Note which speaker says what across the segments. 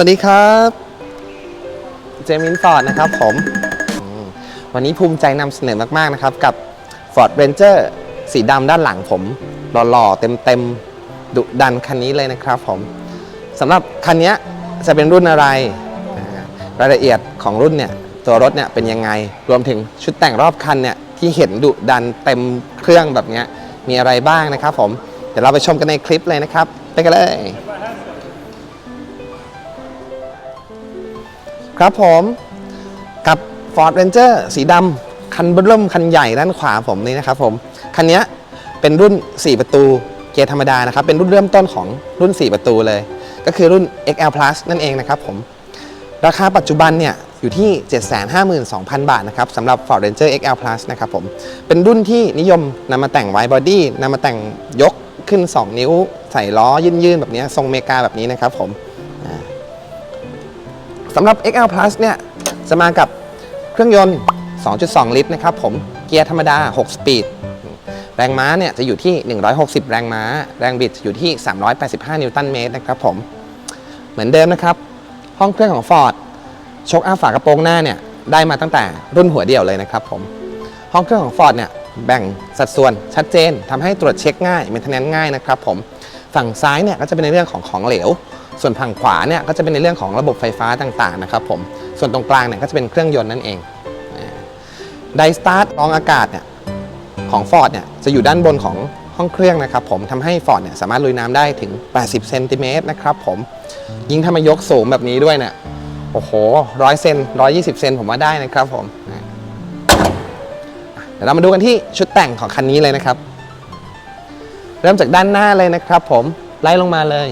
Speaker 1: วัสดีครับ เจมินฟอร์ดนะครับผมมวันนี้ภูมิใจนำเสนอมากๆนะครับ กับ Ford Ranger สีดำด้านหลังผม หล่อๆ เต็มๆ ดุดันคันนี้เลยนะครับผมสำหรับคันนี้จะเป็นรุ่นอะไร รายละเอียดของรุ่นเนี่ย ตัวรถเนี่ยเป็นยังไง รวมถึงชุดแต่งรอบคันเนี่ย ที่เห็นดุดันเต็มเครื่องแบบนี้มีอะไรบ้างนะครับผม เดี๋ยวเราไปชมกันในคลิปเลยนะครับ ไปกันเลย ครับผมกับ Ford Ranger สีดำคันเริ่มคันใหญ่ด้านขวาผมนี่นะครับผมคันนี้เป็นรุ่น 4 ประตูเกียร์ธรรมดานะครับเป็นรุ่นเริ่มต้นของรุ่น 4 ประตูเลย ก็คือรุ่น XL Plus นั่นเองนะครับผมราคาปัจจุบันเนี่ยอยู่ที่ 752,000 บาทนะครับสำหรับ Ford Ranger XL Plus นะครับผมเป็นรุ่นที่นิยมนำมาแต่งไวบอดี้นำมาแต่งยกขึ้น 2 นิ้ว ใส่ล้อยื่นๆแบบนี้ทรงเมกาแบบนี้นะครับผม สำหรับ XL Plus เนี่ยจะมากับเครื่องยนต์ 2.2 ลิตรนะครับผมเกียร์ธรรมดา 6 สปีด แรงม้าเนี่ยจะอยู่ที่ 160 แรงม้า แรงบิดอยู่ที่ 385 นิวตันเมตรนะครับผมเหมือนเดิมนะครับ ห้องเครื่องของ Ford ชกอัพฝากระโปรงหน้าเนี่ยได้มาตั้งแต่รุ่นหัวเดียวเลยนะครับผมห้องเครื่องของ Ford เนี่ยแบ่งสัดส่วนชัดเจนทำให้ตรวจเช็คง่ายเมนเทนแนนง่ายนะครับผมฝั่งซ้ายเนี่ยก็จะเป็นในเรื่องของของเหลว ส่วนฝั่งขวาเนี่ยก็จะเป็นในเรื่องของระบบไฟฟ้าต่างๆนะครับผมส่วนตรงกลางเนี่ยก็จะเป็นเครื่องยนต์นั่นเองไดสตาร์ทรองอากาศเนี่ยของ Ford เนี่ยจะอยู่ด้านบนของห้องเครื่องนะครับผมทำให้ Ford เนี่ยสามารถลุยน้ำได้ถึง 80 เซนติเมตรนะครับผมยิ่งถ้ามายกสูงแบบนี้ด้วยเนี่ยโอ้โหร้อยเซนร้อยยี่สิบเซนผมว่าได้นะครับผมเดี๋ยวเรามาดูกันที่ชุดแต่งของคันนี้เลยนะครับ เริ่มจากด้านหน้าเลยนะครับผม ไล่ลงมาเลย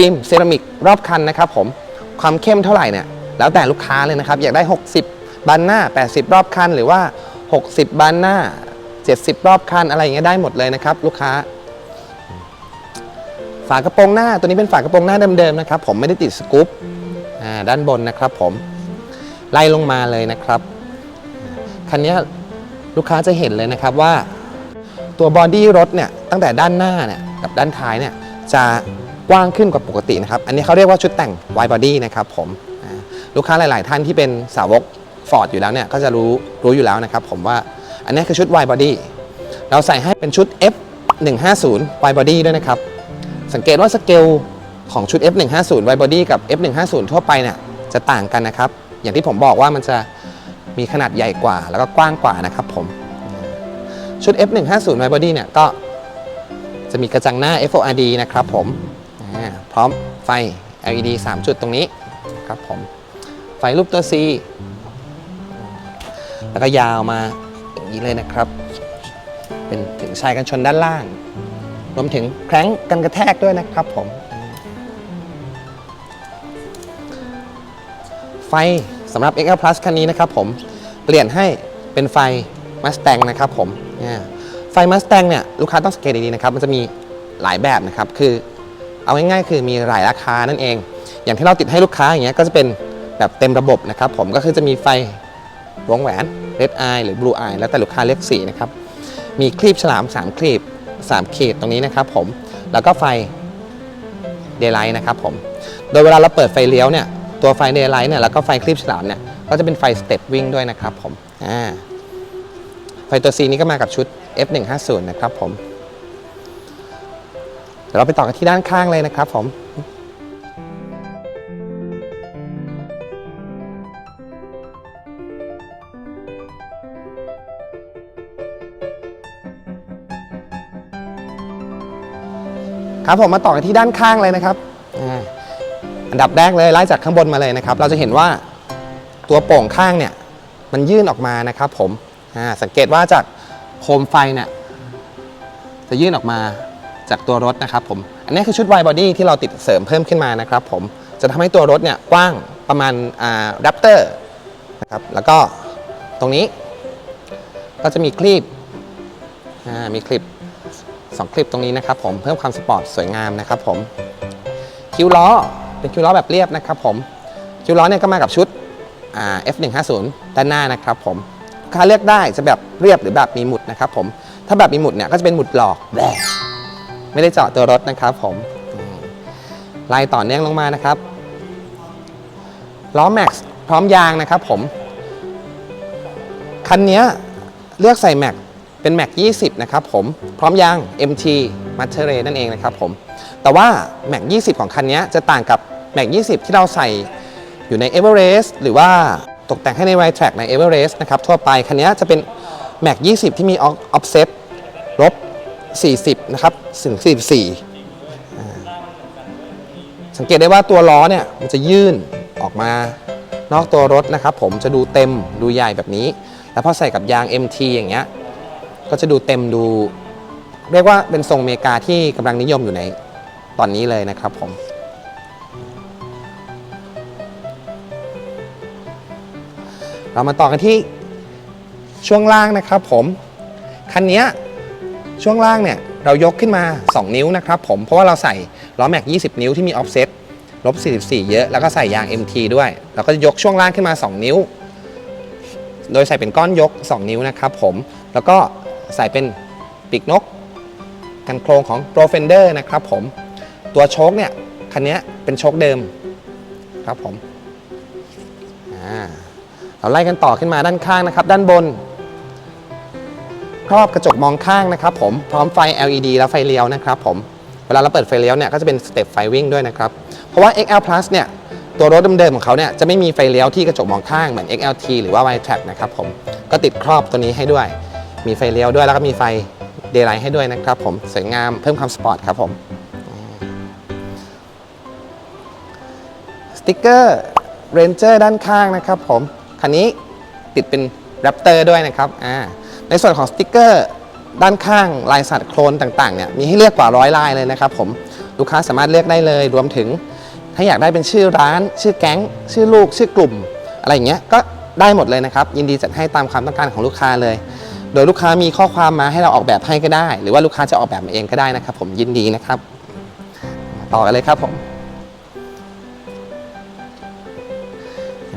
Speaker 1: ฟิล์มเซรามิกรอบคันนะครับผมความเข้มเท่าไหร่เนี่ยแล้วแต่ลูกค้าเลยนะครับ อยากได้ 60 บานหน้า 80 รอบคันหรือว่า 60 บานหน้า 70 รอบคันอะไรอย่างเงี้ยได้หมดเลยนะครับ ลูกค้า ฝากระโปรงหน้าตัวนี้เป็นฝากระโปรงหน้าเดิมๆนะครับ ผมไม่ได้ติดสกู๊ปด้านบนนะครับ ผมไล่ลงมาเลยนะครับคันนี้ลูกค้าจะเห็นเลยนะครับว่า ตัวบอดี้รถเนี่ยตั้งแต่ด้านหน้าเนี่ยกับด้านท้ายเนี่ยจะ กว้างขึ้นกว่าปกตินะครับ อันนี้เขาเรียกว่าชุดแต่ง wide body นะครับผมลูกค้าหลาย ๆ ท่านที่เป็นสาวก Ford อยู่แล้วเนี่ยก็จะรู้รู้อยู่แล้วนะครับผมว่าอันนี้คือชุด wide body เราใส่ให้เป็นชุด F 150 wide body ด้วยนะครับ สังเกตว่าสเกลของชุด F 150 wide body กับ F 150ทั่วไปเนี่ยจะต่างกันนะครับ อย่างที่ผมบอกว่ามันจะมีขนาดใหญ่กว่า แล้วก็กว้างกว่านะครับผม ชุด F 150 wide body เนี่ยก็จะมีกระจังหน้า FORD นะครับผม พร้อมไฟ LED 3 จุดตรงนี้ครับผมไฟรูปตัว C แล้วก็ยาวมาอย่างนี้เลยนะครับ เป็นถึงชายกันชนด้านล่าง รวมถึงแคร้งกันกระแทกด้วยนะครับผม ไฟสำหรับ XL Plus คันนี้นะครับผมเปลี่ยนให้เป็นไฟ Mustang นะครับผมไฟ Mustang เนี่ยลูกค้าต้องสังเกตดีๆนะครับ มันจะมีหลายแบบนะครับ คือ เอาง่ายๆ คือมีหลายราคานั่นเอง อย่างที่เราติดให้ลูกค้าอย่างเงี้ยก็จะเป็นแบบเต็มระบบนะครับผมก็คือจะมีไฟวงแหวน Red Eye หรือ Blue Eye แล้วแต่ลูกค้าเลือกสีนะครับมีคลีบฉลาม 3 คลีบ3ขีดตรงนี้นะครับผมแล้วก็ไฟเดย์ไลท์นะครับผมโดยเวลาเราเปิดไฟเลี้ยวเนี่ยตัวไฟเดย์ไลท์เนี่ยแล้วก็ไฟคลีบฉลามเนี่ยก็จะเป็นไฟสเต็ปวิ่งด้วยนะครับผมอ่าไฟตัว C นี้ก็มากับชุด F150 นะครับผม ดี๋ยวเราไปต่อกันที่ด้านข้างเลยนะครับผมครับผมมาต่อกันที่ด้านข้างเลยนะครับอันดับแรกเลยไล่จากข้างบนมาเลยนะครับ เราจะเห็นว่าตัวโป่งข้างเนี่ยมันยื่นออกมานะครับ ผมสังเกตว่าจากโคมไฟเนี่ยจะยื่นออกมา จากตัวรถนะครับผม อันนี้คือชุด wide body ที่เราติดเสริมเพิ่มขึ้นมานะครับผม จะทำให้ตัวรถเนี่ยกว้างประมาณอ่า Raptor นะครับ แล้วก็ตรงนี้ ก็จะมีคลีบอ่ามีคลิปสองคลิปตรงนี้นะครับผม เพิ่มความสปอร์ตสวยงามนะครับผม คิ้วล้อเป็นคิ้วล้อแบบเรียบนะครับผม คิ้วล้อเนี่ยก็มากับชุดอ่า F150 ด้านหน้านะครับผมลูกค้าเลือกได้จะแบบเรียบหรือแบบมีหมุดนะครับผม ถ้าแบบมีหมุดเนี่ยก็จะเป็นหมุดหลอกแบะ ไม่ได้เจาะตัวรถนะครับผมอืมไล่ต่อเนื่องลงมานะครับล้อแม็กซ์พร้อมยางนะครับผม คันนี้เลือกใส่แม็กเป็นแม็ก20 นะครับผม พร้อมยาง MT m a t e r a นั่นเองนะครับผม แต่ว่าแม็ก20 ของคันนี้จะต่างกับแม็ก20 ที่เราใส่อยู่ใน Everest หรือว่าตกแต่งให้ใน r i d e Track ใน Everest นะครับทั่วไป คันนี้จะเป็นแม็ก20 ที่มี offset ลบ 40 นะครับถึง44 สังเกตได้ว่าตัวล้อเนี่ยมันจะยื่นออกมานอกตัวรถนะครับ ผมจะดูเต็มดูใหญ่แบบนี้ แล้วพอใส่กับยาง MT อย่างเงี้ยก็จะดูเต็มดู เรียกว่าเป็นทรงอเมริกาที่กำลังนิยมอยู่ในตอนนี้เลยนะครับผมเรามาต่อกันที่ช่วงล่างนะครับผม คันนี้ ช่วงล่างเนี่ยเรายกขึ้นมา 2 นิ้วนะครับผมเพราะว่าเราใส่ล้อแม็ก 20 นิ้วที่มีออฟเซ็ตลบ 44 เยอะแล้วก็ใส่ยาง MT ด้วย เราก็จะยกช่วงล่างขึ้นมา 2 นิ้ว โดยใส่เป็นก้อนยก 2 นิ้วนะครับผมแล้วก็ใส่เป็นปีกนก กันโครงของ Pro Fender นะครับผมตัวโชคเนี่ยคันนี้เป็นโชคเดิมครับผมเราไล่กันต่อขึ้นมาด้านข้างนะครับ ด้านบน ครอบกระจกมองข้างนะครับผมพร้อมไฟ LED และไฟเลี้ยวนะครับผมเวลาเราเปิดไฟเลี้ยวเนี่ยก็จะเป็นสเต็ปไฟวิ่งด้วยนะครับเพราะว่า XL Plus เนี่ยตัวรถเดิมๆของเขาเนี่ยจะไม่มีไฟเลี้ยวที่กระจกมองข้างเหมือน XLT หรือว่า y track นะครับผมก็ติดครอบตัวนี้ให้ด้วย มีไฟเลี้ยวด้วยแล้วก็มีไฟเดย์ไลท์ให้ด้วยนะครับผมสวยงามเพิ่มความสปอร์ตครับผมสติกเกอร์เรนเจอร์ด้านข้างนะครับผมคันนี้ติดเป็นแรปเตอร์ด้วยนะครับอ่า ในส่วนของสติกเกอร์ด้านข้างลายสัตว์โคลนต่างๆเนี่ยมีให้เลือกกว่าร้อยลายเลยนะครับผมลูกค้าสามารถเลือกได้เลย รวมถึง ถ้าอยากได้เป็นชื่อร้าน ชื่อแก๊ง ชื่อลูก ชื่อกลุ่ม อะไรอย่างเงี้ยก็ได้หมดเลยนะครับ ยินดีจัดให้ตามความต้องการของลูกค้าเลย โดยลูกค้ามีข้อความมาให้เราออกแบบให้ก็ได้ หรือว่าลูกค้าจะออกแบบมาเองก็ได้นะครับ ผมยินดีนะครับ ต่อกันเลยครับผม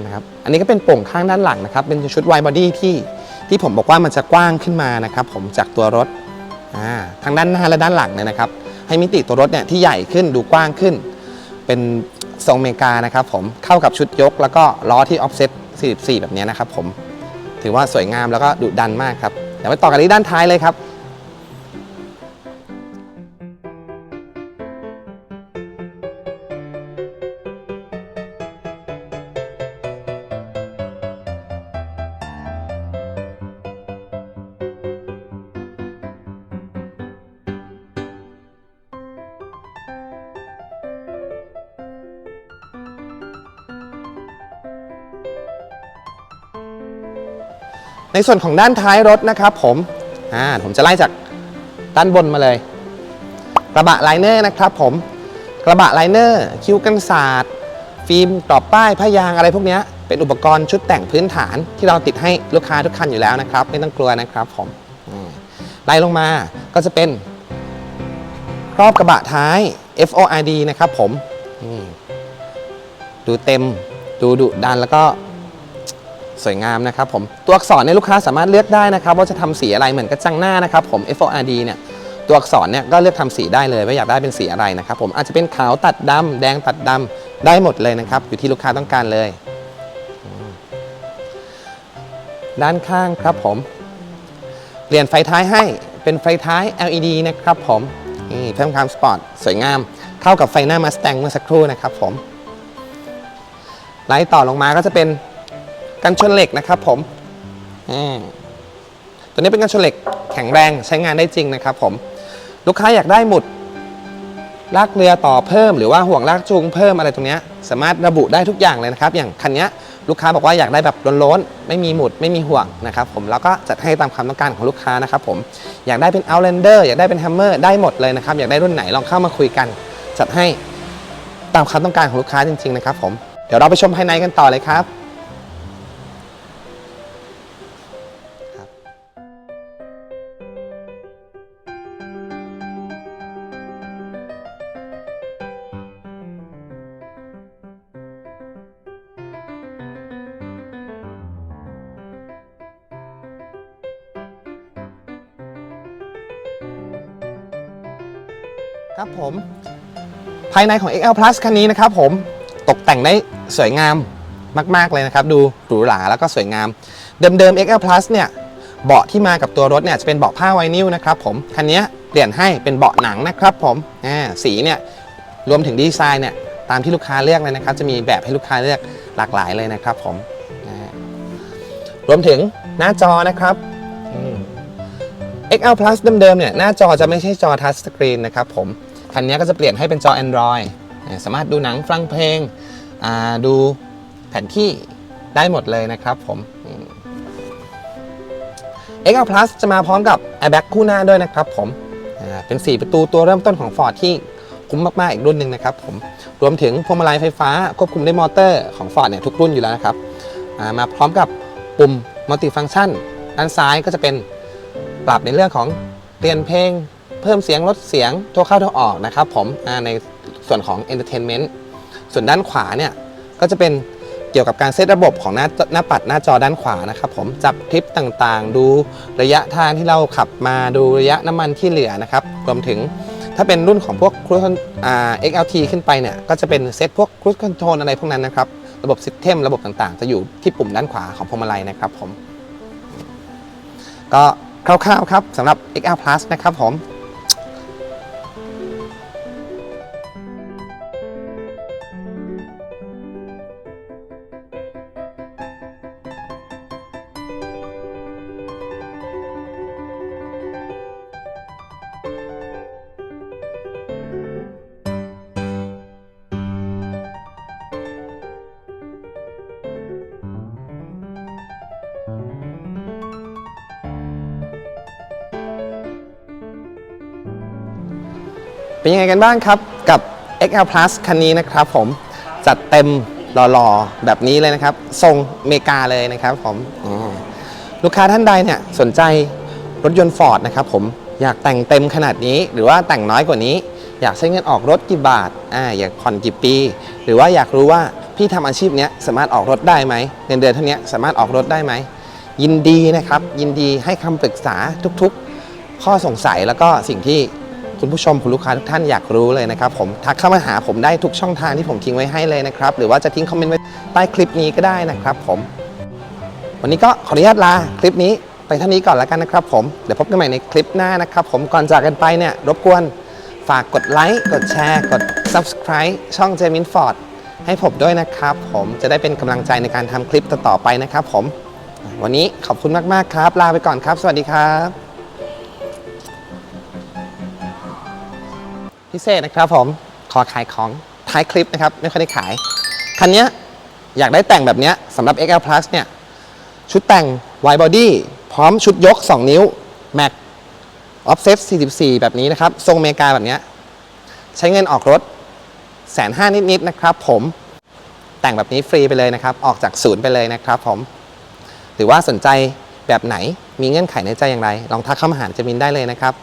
Speaker 1: นะครับอันนี้ก็เป็นโป่งข้างด้านหลังนะครับ เป็นชุด wide body ที่ ที่ผมบอกว่ามันจะกว้างขึ้นมานะครับผมจากตัวรถาทางด้านหน้าและด้านหลังเนี่ยนะครับ ให้มิติตัวรถเนี่ยที่ใหญ่ขึ้นดูกว้างขึ้น เป็นทรงเมกานะครับผมเข้ากับชุดยก แล้วก็ล้อที่ออฟเซ็ต44 แบบนี้นะครับผมถือว่าสวยงามแล้วก็ดุดันมากครับเดี๋ยวไปต่อกันที่ด้านท้ายเลยครับ ในส่วนของด้านท้ายรถนะครับผมอ่าผมจะไล่จากด้านบนมาเลย กระบะไลเนอร์นะครับผมกระบะไลเนอร์คิ้วกันศาสตร์ฟิล์มกรอบป้ายผ้ายางอะไรพวกนี้เป็นอุปกรณ์ชุดแต่งพื้นฐานที่เราติดให้ลูกค้าทุกคันอยู่แล้วนะครับ ไม่ต้องกลัวนะครับผมไล่ลงมาก็จะเป็นครอบกระบะท้าย FORD นะครับผมดูเต็มดูดุดันแล้วก็ สวยงามนะครับผมตัวอักษรเนี่ยลูกค้าสามารถเลือกได้นะครับว่าจะทำสีอะไรเหมือนกระจังหน้านะครับผม FORD เนี่ยตัวอักษรเนี่ยก็เลือกทำสีได้เลยว่าอยากได้เป็นสีอะไรนะครับผมอาจจะเป็นขาวตัดดำแดงตัดดำได้หมดเลยนะครับ อยู่ที่ลูกค้าต้องการเลย ด้านข้างครับผมเปลี่ยนไฟท้ายให้เป็นไฟท้าย LED นะครับผมนี่เพิ่มความสปอร์ตสวยงามเข้ากับไฟหน้ามาส t ต n เมื่อสักครู่นะครับผมไล่ต่อลงมาก็จะเป็น กันชนเหล็กนะครับผมอ่าตัวนี้เป็นกันชนเหล็กแข็งแรงใช้งานได้จริงนะครับผมลูกค้าอยากได้หมุดลากเรือต่อเพิ่มหรือว่าห่วงลากจูงเพิ่มอะไรตรงเนี้ยสามารถระบุได้ทุกอย่างเลยนะครับ อย่างคันเนี้ยลูกค้าบอกว่าอยากได้แบบล้นๆไม่มีหมุดไม่มีห่วงนะครับผมแล้วก็จัดให้ตามความต้องการของลูกค้านะครับผมอยากได้เป็น Outlander อยากได้เป็น Hammer ได้หมดเลยนะครับอยากได้รุ่นไหนลองเข้ามาคุยกัน จัดให้ตามความต้องการของลูกค้าจริงๆนะครับผมเดี๋ยวเราไปชมภายในกันต่อเลยครับ ครับผมภายในของ XL Plus คันนี้นะครับผมตกแต่งได้สวยงามมาก ๆ เลยนะครับ ดูหรูหราแล้วก็สวยงาม เดิมๆ XL Plus เนี่ยเบาะที่มากับตัวรถเนี่ยจะเป็นเบาะผ้าไวนิลนะครับผมคันนี้เปลี่ยนให้เป็นเบาะหนังนะครับผมสีเนี่ยรวมถึงดีไซน์เนี่ยตามที่ลูกค้าเลือกเลยนะครับ จะมีแบบให้ลูกค้าเลือกหลากหลายเลยนะครับผมรวมถึงหน้าจอนะครับ XL Plus เดิมๆเนี่ยหน้าจอจะไม่ใช่จอทัชสกรีนนะครับผม คันนี้ก็จะเปลี่ยนให้เป็นจอ Android สามารถดูหนังฟังเพลง ดูแผนที่ได้หมดเลยนะครับผม XL Plus จะมาพร้อมกับ Airbag คู่หน้าด้วยนะครับผมเป็น 4 ประตูตัวเริ่มต้นของ Ford ที่คุ้มมาก ๆ อีกรุ่นหนึ่งนะครับผม รวมถึงพวงมาลัยไฟฟ้า ควบคุมด้วยมอเตอร์ของ Ford เนี่ยทุกรุ่นอยู่แล้วนะครับ มาพร้อมกับปุ่ม Multi-Function ด้านซ้ายก็จะเป็น ปรับในเรื่องของเปลี่ยนเพลง เพิ่มเสียงลดเสียงโทรเข้าโทรออกนะครับผมในส่วนของ Entertainment ส่วนด้านขวาเนี่ยก็จะเป็นเกี่ยวกับการเซตระบบของหน้าหน้าปัดหน้าจอด้านขวานะครับผมจับคลิปต่างๆ ดูระยะทางที่เราขับมาดูระยะน้ำมันที่เหลือนะครับรวมถึงถ้าเป็นรุ่นของพวก Cruise Con- อ่า XLT ขึ้นไปเนี่ยก็จะเป็นเซตพวก Cruise Control อะไรพวกนั้นนะครับ ระบบ System ระบบต่างๆ จะอยู่ที่ปุ่มด้านขวาของพวงมาลัยนะครับผมก็ คร่าวๆครับสำหรับ XL Plus นะครับผม เป็นยังไงกันบ้างครับกับ XL Plus คันนี้นะครับผมจัดเต็มหล่อๆ แบบนี้เลยนะครับทรงเมกาเลยนะครับผมลูกค้าท่านใดเนี่ยสนใจรถยนต์ Ford นะครับผมอยากแต่งเต็มขนาดนี้ หรือว่าแต่งน้อยกว่านี้ อยากใช้เงินออกรถกี่บาทอ่าอยากผ่อนกี่ปี หรือว่าอยากรู้ว่าพี่ทำอาชีพเนี้ยสามารถออกรถได้ไหมเงินเดือนเท่านี้สามารถออกรถได้ไหมยินดีนะครับยินดีให้คำปรึกษาทุกๆ ข้อสงสัยแล้วก็สิ่งที่ คุณผู้ชมคุณลูกค้าทุกท่านอยากรู้เลยนะครับผมทักเข้ามาหาผมได้ทุกช่องทางที่ผมทิ้งไว้ให้เลยนะครับหรือว่าจะทิ้งคอมเมนต์ไว้ใต้คลิปนี้ก็ได้นะครับผม วันนี้ก็ขออนุญาตลาคลิปนี้ไปเท่านี้ก่อนแล้วกันนะครับผมเดี๋ยวพบกันใหม่ในคลิปหน้านะครับผมก่อนจากกันไปเนี่ยรบกวนฝากกดไลค์กดแชร์กด subscribe ช่องเจมินฟอร์ดให้ผมด้วยนะครับ ผมจะได้เป็นกำลังใจในการทำคลิปต่อๆไปนะครับผม วันนี้ขอบคุณมากๆครับ ลาไปก่อนครับ สวัสดีครับ พิเศษนะครับผมขอขายของท้ายคลิปนะครับไม่ค่อยได้ขาย คันนี้อยากได้แต่งแบบนี้สำหรับ XL Plus เนี่ย ชุดแต่ง wide body พร้อมชุดยก 2 นิ้ว Mac Offset 44 แบบนี้นะครับ ทรงเมกาแบบนี้ ใช้เงินออกรถแสนห้านิดๆนะครับผมแต่งแบบนี้ฟรีไปเลยนะครับ ออกจากศูนย์ไปเลยนะครับผม หรือว่าสนใจแบบไหนมีเงื่อนไขในใจอย่างไร ลองทักเข้ามาหาเจมินได้เลยนะครับ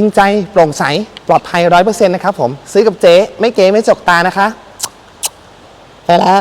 Speaker 1: ริงใจโปร่งใส ปลอดภัยร้อยเปอร์เซ็นต์นะครับผม ซื้อกับเจ๊ ไม่เก๋ไม่จกตานะคะ ไปแล้ว